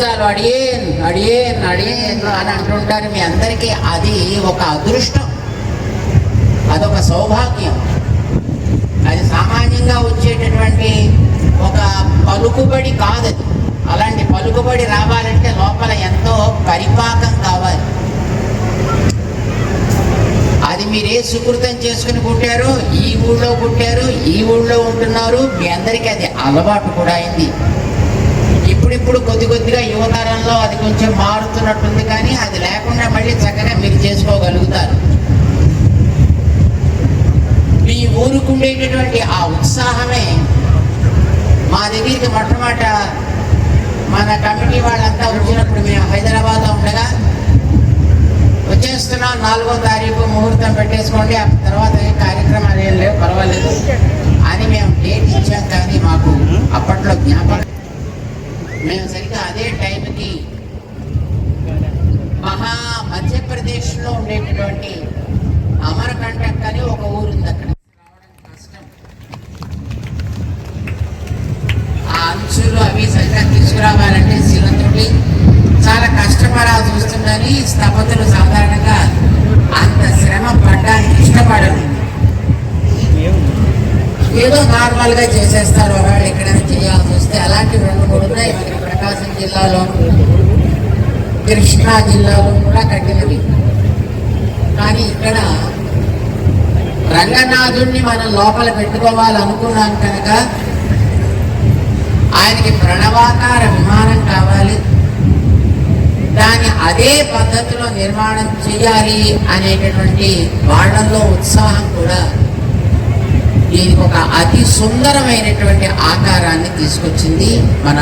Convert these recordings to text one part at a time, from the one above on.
చాలు అడియేన్ అడియేన్ అడియేన్ అని అంటుంటారు మీ అందరికీ. అది ఒక అదృష్టం. అదొక సౌభాగ్యం. అది సామాన్యంగా వచ్చేటటువంటి ఒక పలుకుబడి కాదది అలాంటి పలుకుబడి రావాలంటే లోపల ఎంతో పరిపాకం కావాలి. అది మీరే సుకృతం చేసుకుని పుట్టారు ఈ ఊళ్ళో పుట్టారు ఈ ఊళ్ళో ఉంటున్నారు. మీ అందరికీ అది అలవాటు కూడా అయింది. ఇప్పుడు కొద్ది కొద్దిగా యువతరంలో అది కొంచెం మారుతున్నట్టుంది కానీ అది లేకుండా మళ్ళీ చక్కగా మీరు చేసుకోగలుగుతారు. మీ ఊరుకుండేటటువంటి ఆ ఉత్సాహమే మా దగ్గరికి మొట్టమొదట మన కమిటీ వాళ్ళంతా వచ్చినప్పుడు మేము హైదరాబాద్లో ఉండగా వచ్చేస్తున్నాం నాలుగో తారీఖు ముహూర్తం పెట్టేసుకోండి ఆ తర్వాత ఏ కార్యక్రమాలు ఏం లేవు పర్వాలేదు అని మేము డేట్ ఇచ్చాం కానీ మాకు అప్పట్లో జ్ఞాపకం మేము సరిగ్గా అదే టైంకి మహా మధ్యప్రదేశ్లో ఉండేటటువంటి అమరకంటక్ అని ఒక ఊరు ఉంది అక్కడ కష్టం. ఆ అంచులు అవి సరిగ్గా తీసుకురావాలంటే శిలతోటి చాలా కష్టపడాల్సి వస్తుందని స్థపతులు సాధారణంగా అంత శ్రమ పడ్డానికి ఇష్టపడరు. ఏదో నార్మల్గా చేసేస్తారు జిల్లాలో కృష్ణా జిల్లాలో కూడా కట్టినవి కానీ ఇక్కడ రంగనాథుణ్ణి మనం లోపల పెట్టుకోవాలనుకున్నాం కనుక ఆయనకి ప్రణవాకార విమానం కావాలి. దాన్ని అదే పద్ధతిలో నిర్మాణం చేయాలి అనేటటువంటి వాళ్ళల్లో ఉత్సాహం కూడా దీనికి ఒక అతి సుందరమైనటువంటి ఆకారాన్ని తీసుకొచ్చింది మన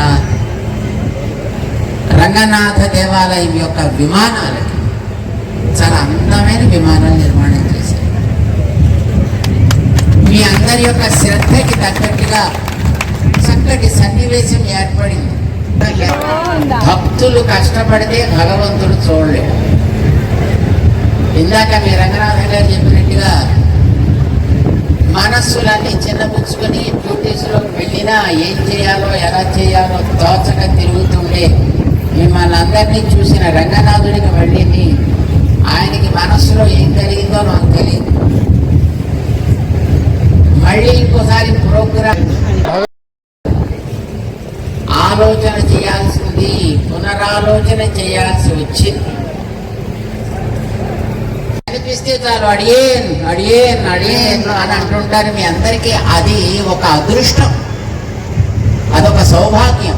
రంగనాథ దేవాలయం యొక్క విమానాలకి చాలా అందమైన విమానం నిర్మాణం చేశారు. మీ అందరి యొక్క శ్రద్ధకి తగ్గట్టుగా చక్కటి సన్నివేశం ఏర్పడింది. భక్తులు కష్టపడితే భగవంతుడు చూడలేడు. ఇందాక మీ రంగనాథ గారు చెప్పినట్టుగా మనస్సులన్నీ చిన్నపుచ్చుకొని డ్యూటీస్లోకి వెళ్ళినా ఏం చేయాలో ఎలా చేయాలో తోచక తిరుగుతుండే మిమ్మల్ని అందరినీ చూసిన రంగనాథుడికి వెళ్ళింది. ఆయనకి మనస్సులో ఏం కలిగిందో నాకు తెలియదు. మళ్ళీ ఇంకోసారి ప్రోగ్రామ్ ఆలోచన చేయాల్సింది పునరాలోచన చేయాల్సి వచ్చింది. అనిపిస్తే చాలు అడియేన్ అడియేన్ అడియేన్ అని అంటుంటారు మీ అందరికీ. అది ఒక అదృష్టం. అదొక సౌభాగ్యం.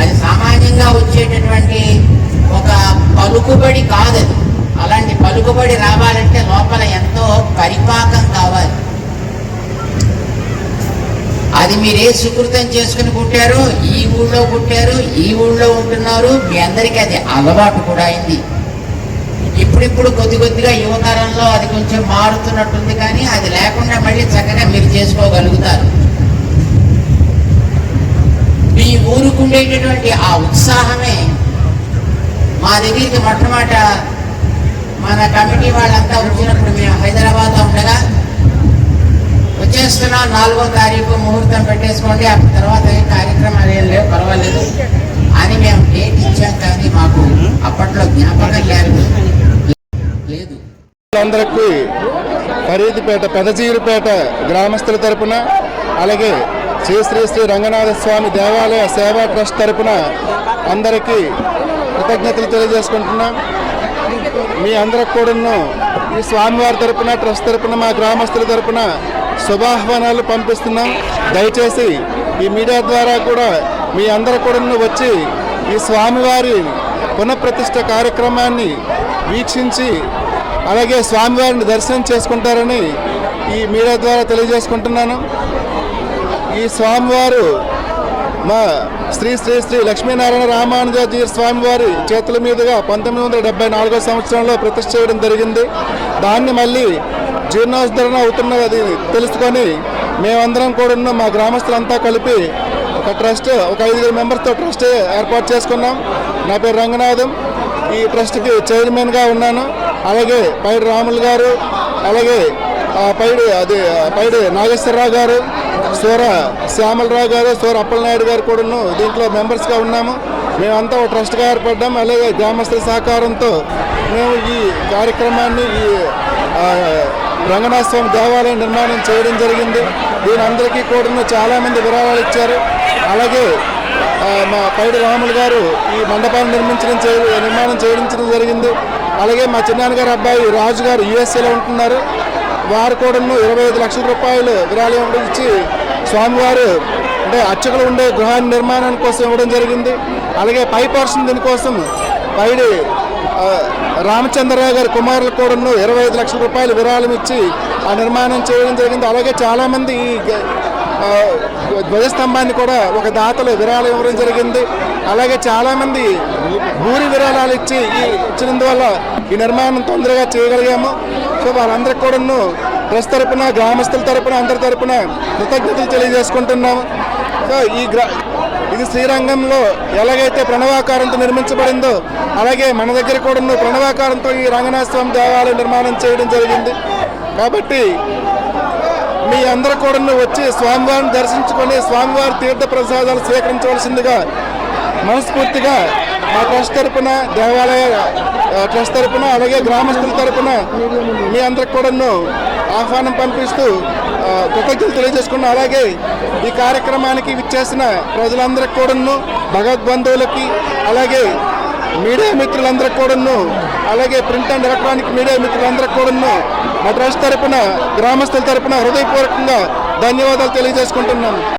అది సామాన్యంగా వచ్చేటటువంటి ఒక పలుకుబడి కాదది అలాంటి పలుకుబడి రావాలంటే లోపల ఎంతో పరిపాకం కావాలి. అది మీరే సుకృతం చేసుకుని పుట్టారు ఈ ఊళ్ళో పుట్టారు ఈ ఊళ్ళో ఉంటున్నారు మీ అందరికీ అది అలవాటు కూడా అయింది. ఇప్పుడిప్పుడు కొద్ది కొద్దిగా యువతరంలో అది కొంచెం మారుతున్నట్టుంది కానీ అది లేకుండా మళ్ళీ చక్కగా మీరు చేసుకోగలుగుతారు. మీ ఊరుకుండేటటువంటి ఆ ఉత్సాహమే మా దగ్గరికి మొట్టమొదట మన కమిటీ వాళ్ళంతా వచ్చినప్పుడు మేము హైదరాబాద్లో ఉండగా వచ్చేస్తున్నాం నాలుగో తారీఖు ముహూర్తం పెట్టేసుకోండి ఆ తర్వాత ఏ కార్యక్రమాలు ఏం లేవు పర్వాలేదు అని మేము డేట్ ఇచ్చాం కానీ మాకు అప్పట్లో జ్ఞాపకం లేదు. లేదు. అందరికీ ఫరీదుపేట పెదజీరుపేట గ్రామస్తుల తరపున అలాగే శ్రీ శ్రీ శ్రీ రంగనాథ స్వామి దేవాలయ సేవా ట్రస్ట్ తరపున అందరికీ కృతజ్ఞతలు తెలియజేసుకుంటున్నాం. మీ అందరికి కూడాను ఈ స్వామివారి తరపున ట్రస్ట్ తరపున మా గ్రామస్తుల తరపున శుభాహ్వానాలు పంపిస్తున్నాం. దయచేసి ఈ మీడియా ద్వారా కూడా మీ అందరు కూడాను వచ్చి ఈ స్వామివారి పునఃప్రతిష్ఠ కార్యక్రమాన్ని వీక్షించి అలాగే స్వామివారిని దర్శనం చేసుకుంటారని ఈ మీడియా ద్వారా తెలియజేసుకుంటున్నాను. ఈ స్వామివారు మా శ్రీ శ్రీ శ్రీ లక్ష్మీనారాయణ రామానుజాజీ స్వామివారి చేతుల మీదుగా పంతొమ్మిది వందల డెబ్బై నాలుగో సంవత్సరంలో ప్రతిష్ఠ చేయడం జరిగింది. దాన్ని మళ్ళీ జీర్ణోద్ధరణ అవుతున్నది తెలుసుకొని మేమందరం కూడా మా గ్రామస్తులంతా కలిపి ఒక ట్రస్ట్ ఒక ఐదుగురు మెంబర్స్తో ట్రస్ట్ ఏర్పాటు చేసుకున్నాం. నా పేరు రంగనాథం. ఈ ట్రస్ట్కి చైర్మన్గా ఉన్నాను. అలాగే పైడి రాములు గారు అలాగే పైడి అది పైడి నాగేశ్వరరావు గారు సూర శ్యామలరావు గారు సూర అప్పలనాయుడు గారు కూడాను దీంట్లో మెంబర్స్గా ఉన్నాము. మేమంతా ఒక ట్రస్ట్గా ఏర్పడ్డాం. అలాగే గ్రామస్తుల సహకారంతో మేము ఈ కార్యక్రమాన్ని ఈ రంగనాథ స్వామి దేవాలయం నిర్మాణం చేయడం జరిగింది. దీని అందరికీ కూడా చాలామంది విరాళాలు ఇచ్చారు. అలాగే మా పైడి రాములు గారు ఈ మండపాన్ని నిర్మించడం చే నిర్మాణం చేయించడం జరిగింది. అలాగే మా చిన్నాన్నగారు అబ్బాయి రాజు గారు యుఎస్ఏలో ఉంటున్నారు. వారు కూడా ఇరవై ఐదు లక్షల రూపాయలు విరాళం ఇవ్వడం ఇచ్చి స్వామివారు అంటే అర్చకులు ఉండే గృహాన్ని నిర్మాణానికి కోసం ఇవ్వడం జరిగింది. అలాగే పై పర్సన్ దీనికోసం పైడి రామచంద్రరావు గారి కుమారులు కూడా ఇరవై ఐదు లక్షల రూపాయలు విరాళం ఇచ్చి ఆ నిర్మాణం చేయడం జరిగింది. అలాగే చాలామంది ఈ ధ్వజస్తంభాన్ని కూడా ఒక దాతలు విరాళం ఇవ్వడం జరిగింది. అలాగే చాలామంది భూరి విరాళాలు ఇచ్చి ఈ ఇచ్చినందువల్ల ఈ నిర్మాణం తొందరగా చేయగలిగాము. సో వాళ్ళందరికీ కూడాను ప్రెస్ తరపున గ్రామస్తుల తరపున అందరి తరపున కృతజ్ఞతలు తెలియజేసుకుంటున్నాము. సో ఈ గ్రా ఇది శ్రీరంగంలో ఎలాగైతే ప్రణవాకారంతో నిర్మించబడిందో అలాగే మన దగ్గర కూడా ప్రణవాకారంతో ఈ రంగనాథ స్వామి దేవాలయం నిర్మాణం చేయడం జరిగింది. కాబట్టి మీ అందరూ కూడా వచ్చి స్వామివారిని దర్శించుకొని స్వామివారి తీర్థ ప్రసాదాలు స్వీకరించవలసిందిగా మనస్ఫూర్తిగా మా ట్రస్ట్ తరపున దేవాలయ ట్రస్ట్ తరపున అలాగే గ్రామస్తుల తరపున మీ అందరికి కూడాను ఆహ్వానం పంపిస్తూ కృతజ్ఞతలు తెలియజేసుకున్నాం అలాగే ఈ కార్యక్రమానికి విచ్చేసిన ప్రజలందరికి కూడాను భగవద్బంధువులకి అలాగే మీడియా మిత్రులందరికి కూడాను అలాగే ప్రింట్ అండ్ ఎలక్ట్రానిక్ మీడియా మిత్రులందరికి కూడాను మా ట్రస్ట్ తరపున గ్రామస్తుల తరపున హృదయపూర్వకంగా ధన్యవాదాలు తెలియజేసుకుంటున్నాను.